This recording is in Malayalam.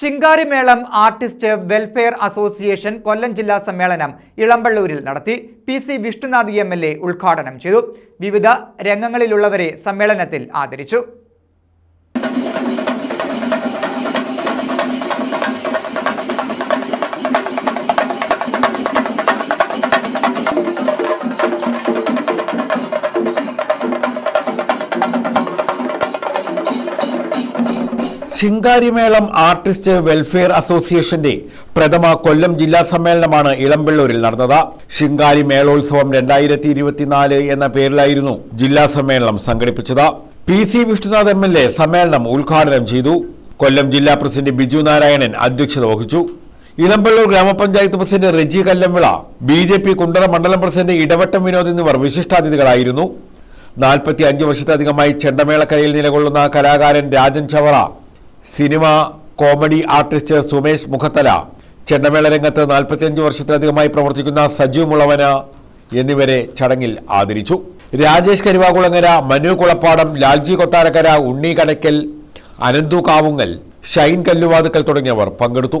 ചിങ്കാരിമേളം ആർട്ടിസ്റ്റ് വെൽഫെയർ അസോസിയേഷൻ കൊല്ലം ജില്ലാ സമ്മേളനം ഇളമ്പള്ളൂരിൽ നടത്തി. P C Vishnunath M L A ഉദ്ഘാടനം ചെയ്തു. വിവിധ രംഗങ്ങളിലുള്ളവരെ സമ്മേളനത്തിൽ ആദരിച്ചു. ശിങ്കാരിമേളം ആർട്ടിസ്റ്റ് വെൽഫെയർ അസോസിയേഷന്റെ പ്രഥമ കൊല്ലം ജില്ലാ സമ്മേളനമാണ് ഇളമ്പള്ളൂരിൽ നടന്നത്. ശിങ്കാരി മേളോത്സവം രണ്ടായിരത്തി ഇരുപത്തിനാല് എന്ന പേരിലായിരുന്നു ജില്ലാ സമ്മേളനം സംഘടിപ്പിച്ചത്. P C Vishnunath M L A സമ്മേളനം ഉദ്ഘാടനം ചെയ്തു. കൊല്ലം ജില്ലാ പ്രസിഡന്റ് ബിജു നാരായണൻ അധ്യക്ഷത വഹിച്ചു. ഇളമ്പള്ളൂർ ഗ്രാമപഞ്ചായത്ത് president Reji Kallambila B J P Kundara മണ്ഡലം പ്രസിഡന്റ് ഇടവട്ടം വിനോദ് എന്നിവർ വിശിഷ്ടാതിഥികളായിരുന്നു. നാൽപ്പത്തി അഞ്ച് വർഷത്തിലധികമായി ചെണ്ടമേളക്കരയിൽ നിലകൊള്ളുന്ന കലാകാരൻ Rajan Chavara cinema comedy artist Sumesh Mukhathala ചെണ്ടമേള രംഗത്ത് നാൽപ്പത്തിയഞ്ച് വർഷത്തിലധികമായി പ്രവർത്തിക്കുന്ന സജു മുളവന എന്നിവരെ ചടങ്ങിൽ ആദരിച്ചു. രാജേഷ് കരുവാകുളങ്ങര മനു കുളപ്പാടം ലാൽജി കൊട്ടാരക്കര ഉണ്ണി കടയ്ക്കൽ അനന്തു കാവുങ്ങൽ ഷൈൻ കല്ലുവാതുക്കൽ തുടങ്ങിയവർ പങ്കെടുത്തു.